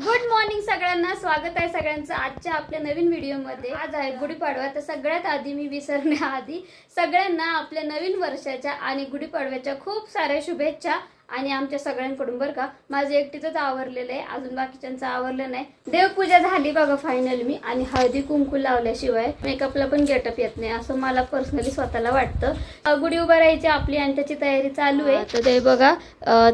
Good morning सगळ्यांना. स्वागत आहे सगळ्यांचं आजच्या आपल्या नवीन व्हिडिओमध्ये. आज आहे गुढीपाडवा तर सगळ्यात आधी मी विसरण्याआधी सगळ्यांना आपल्या नवीन वर्षाच्या आणि गुढीपाडव्याच्या खूप साऱ्या शुभेच्छा आणि आमच्या सगळ्यांकडून बरं का माझं एकटीचंच आवरलेलं आहे अजून बाकीच्यांचं आवरलं नाही. देवपूजा झाली बघा फायनल मी आणि हळदी कुंकू लावल्याशिवाय मेकअपला पण गेटअप येत नाही असं मला पर्सनली स्वतःला वाटतं. गुढी उभा राहायची आपली आणि त्याची तयारी चालू आहे. तर ते बघा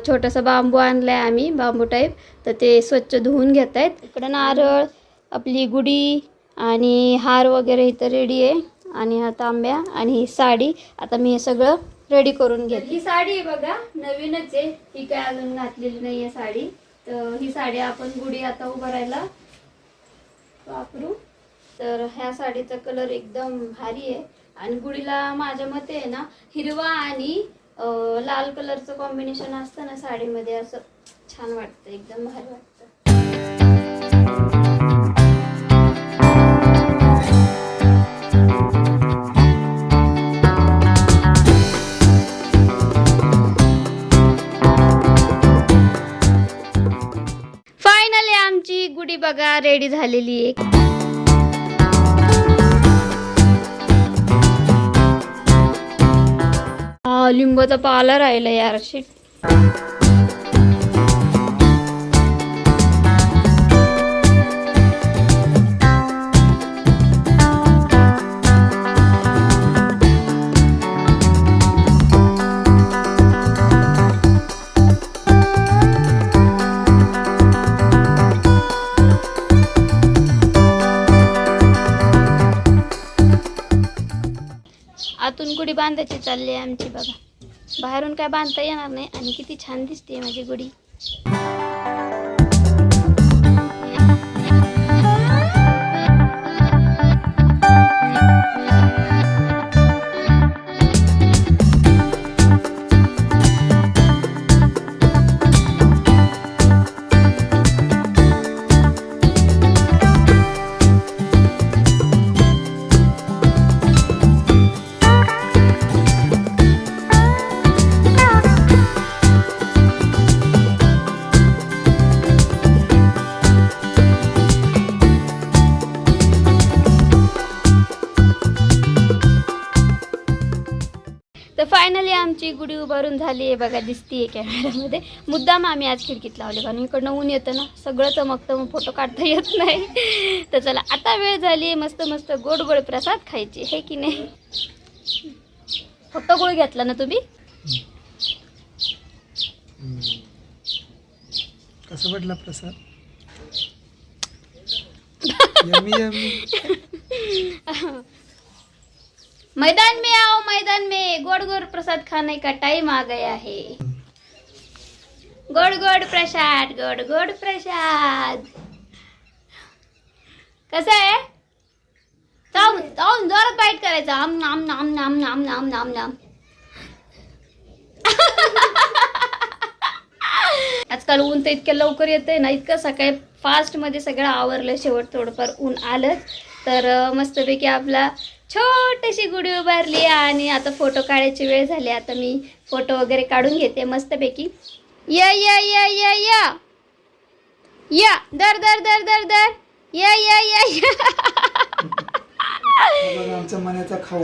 छोटासा बांबू आणलाय आम्ही बांबू टाईप तर ते स्वच्छ धुवून घेत आहेत इकडं नारळ आपली गुढी आणि हार वगैरे इथं रेडी आहे. आणि हा तांब्या आणि ही साडी. आता मी हे सगळं रेडी करून घेते. ही साडी आहे बघा नवीनच आहे. ही काय अजून घातलेली नाहीये साडी. तर ही साडी आपण गुढी आता उभं राहायला वापरू. तर ह्या साडीचा कलर एकदम भारी आहे. आणि गुढीला माझ्या मते आहे ना हिरवा आणि लाल कलरचं कॉम्बिनेशन असतं ना साडीमध्ये असं छान वाटतं. एकदम भारी वाटतं. आमची गुढी बघा रेडी झालेली आहे. लिंबाचा पाला राहिला यार शिट आतून गुढी बांधायची चालली आहे आमची बघा बाहेरून काय बांधता येणार नाही आणि किती छान दिसते माझी गुढी. आमची गुढी उभारून झाली आहे बघा दिसतीये कॅमेऱ्यामध्ये मुद्दाम आम्ही आज खिडकीत लावले कारण इकडनं ऊन येतं ना सगळं चमकतं मग फोटो काढता येत नाही. तर चला आता वेळ झाली मस्त मस्त गोड गोड प्रसाद खायचे हे की नाही? फोटो गोळ घेतला ना तुम्ही? कसं वाटला प्रसाद? यमी यमी मैदान में आओ मैदान में। गोड गोड प्रसाद खाने का टाइम आ गया है। गोड गोड प्रसाद गोड गोड प्रसाद। कसं आहे? जाऊन जाऊन जोरात बाईट करायचं. आम नाम नाम नाम नाम नाम नाम नाम आजकाल ऊन तर इतक्या लवकर येतंय ना इतकं सकाळी फास्टमध्ये सगळं आवरलं शेवट थोडंफार ऊन आलंच. तर मस्तपैकी आपला छोटीशी गुढी उभारली आणि आता फोटो काढायची वेळ झाली. आता मी फोटो वगैरे काढून घेते मस्तपैकी. या या या या या. या. दर दर दर दर दर या या या या. आमचा मनाचा खाऊ.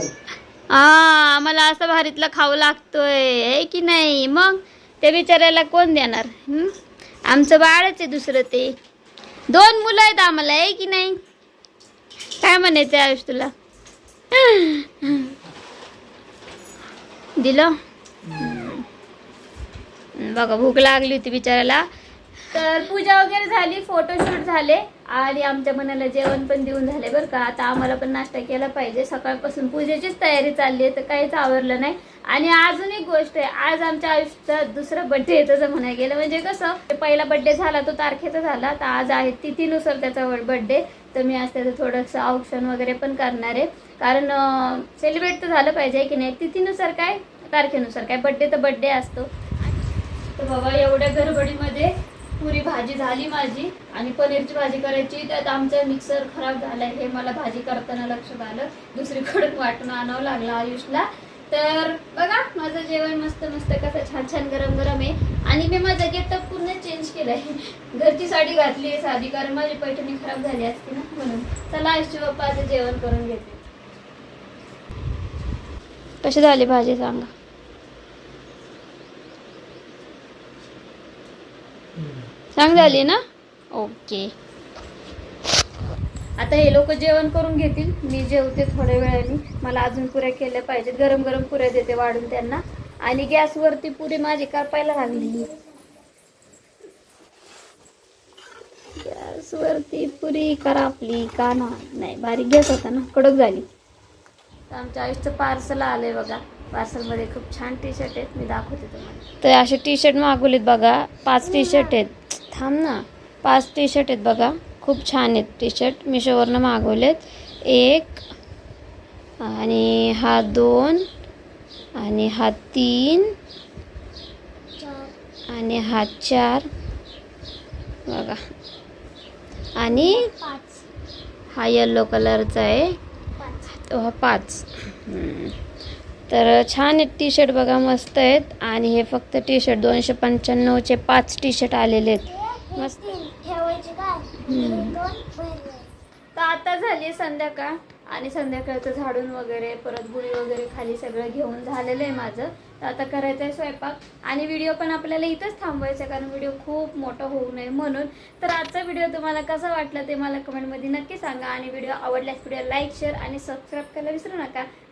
हा आम्हाला असं भारीतलं खाऊ लागतोय. की नाही? मग त्या बिचाऱ्याला कोण देणार? आमचं बाळच आहे दुसरं ते. दोन मुलं आहेत आम्हाला आहे की नाही? काय म्हणायचं आयुष तुला? दिलं? बघा भूक लागली होती बिचाऱ्याला. तर पूजा वगैरे झाली फोटोशूट झाले. आणि आमच्या मनाला जेवण पण देऊन झाले बरं का. आता आम्हाला पण नाश्ता केला पाहिजे. सकाळपासून पूजेचीच तयारी चालली आहे तर काहीच आवरलं नाही. आणि अजून एक गोष्ट आहे आज आमच्या आयुष्यात दुसरा बड्डे आहे तसं म्हणायला गेलं म्हणजे कसं पहिला बड्डे झाला तो तारखेचा झाला तर आज आहे तिथीनुसार त्याचा बड्डे तर मी आज त्याचं थोडंसं औक्षण वगैरे पण करणार आहे. कारण सेलिब्रेट तर झालं पाहिजे की नाही? तिथीनुसार काय? तारखेनुसार काय? बड्डे तर बड्डे असतो. तर बाबा एवढ्या गडबडीमध्ये पुरी भाजी झाली माझी आणि पनीरची भाजी करायची त्यात आमचा मिक्सर खराब झालाय हे मला भाजी करताना लक्षात आलं. दुसरीकडून वाटून आणावं लागलं आयुषला. तर बघा माझं जेवण मस्त मस्त कसं छान छान गरम गरम आहे. आणि मी माझा गेटअप पूर्ण चेंज केलाय. घरची साडी घातली आहे साधी कारण माझी पैठणी खराब झाली असती ना म्हणून. चला आयुष्य बाप्पाचं जेवण करून घेते. कशी झाली भाजी सांगा. सांग झाली ना? ओके. आता हे लोक जेवण करून घेतील. मी जेवते थोड्या वेळाने. मला अजून पुऱ्या केल्या पाहिजेत. गरम गरम पुऱ्या देते वाढून त्यांना. आणि गॅसवरती पुरी माझी करपायला लागली. गॅसवरती पुरी करा आपली. का ना? नाही बारीक गॅस होता ना? कडक झाली. आमच्या आयुषचं पार्सल आलंय बघा. पार्सलमध्ये खूप छान टी शर्ट आहेत मी दाखवते तुम्हाला. तर असे टी शर्ट मागवलेत बघा पाच टी शर्ट आहेत. थांब ना पाच टी शर्ट आहेत बघा खूप छान आहेत टी शर्ट मिशोवरनं मागवलेत. एक आणि हा दोन आणि हा तीन आणि हा चार बघा. आणि हा येल्लो कलरचा आहे. तो हा पाच. तर छान आहेत टी शर्ट बघा मस्त आहेत. आणि हे फक्त टी शर्ट दोनशे पंच्याण्णवचे पाच टी शर्ट आलेले आहेत. मस्त. तर आता झाली संध्याकाळ. आणि संध्याकाळचं झाडून वगैरे परत गुळी वगैरे खाली सगळं घेऊन झालेलं आहे माझं. तर आता करायचं आहे स्वयंपाक. आणि व्हिडिओ पण आपल्याला इथंच थांबवायचा आहे कारण व्हिडिओ खूप मोठा होऊ नये म्हणून. तर आजचा व्हिडिओ तुम्हाला कसा वाटला ते मला कमेंटमध्ये नक्की सांगा. आणि व्हिडिओ आवडल्यास व्हिडिओ लाईक शेअर आणि सबस्क्राईब करायला विसरू नका.